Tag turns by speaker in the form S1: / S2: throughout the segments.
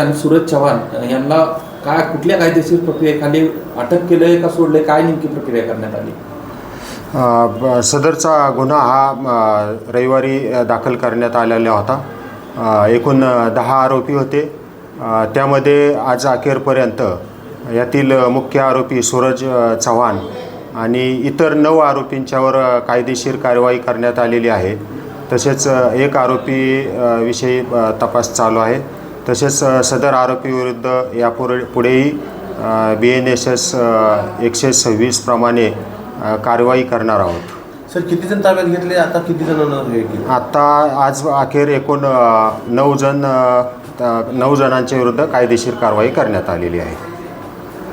S1: आणि सूरज चव्हाण यांना काय कुठल्या कायदेशीर प्रक्रियेखाली अटक केलंय का सोडले काय नेमकी प्रक्रिया करण्यात आली?
S2: ब- सदरचा गुन्हा हा रविवारी दाखल करण्यात आलेला होता. एकूण दहा आरोपी होते. त्यामध्ये आज अखेरपर्यंत यातील मुख्य आरोपी सूरज चव्हाण आणि इतर नऊ आरोपींच्यावर कायदेशीर कारवाई करण्यात आलेली आहे. तसेच एक आरोपी विषयी तपास चालू आहे. तसेच सदर आरोपीविरुद्ध यापुढे पुढेही बी एन एस एस एकशे सव्वीस प्रमाणे अ, कारवाई करणार आहोत.
S3: सर किती जण ताब्यात घेतले? आता किती जणांना हे केलं?
S2: आता आज अखेर एकूण अ, नऊ जण अ, नऊ जणांच्या विरुद्ध कायदेशीर कारवाई करण्यात आलेली आहे.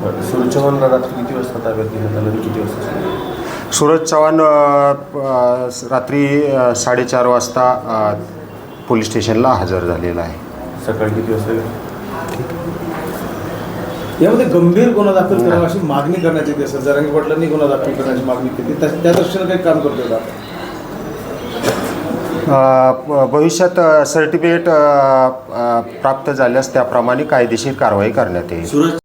S3: बरं सूरज चव्हाणला रात्री किती वाजता ताब्यात घेण्यात आलं? आणि किती वाजता सोडलं?
S2: सूरज चव्हाण अ, प- अ, स- रात्री अ, साडेचार वाजता अ, पोलीस स्टेशनला हजर झालेला आहे.
S3: सकाळी किती वाजता गेलं?
S4: यामध्ये गंभीर गुन्हा दाखल करावा अशी मागणी करण्यात येते सर. जरांगी पाटलांनी गुन्हा दाखल करण्याची मागणी केली. त्या त्या दृष्टीनं काही काम करतोय का?
S2: भविष्यात सर्टिफिकेट प्राप्त झाल्यास त्याप्रमाणे कायदेशीर कारवाई करण्यात येईल.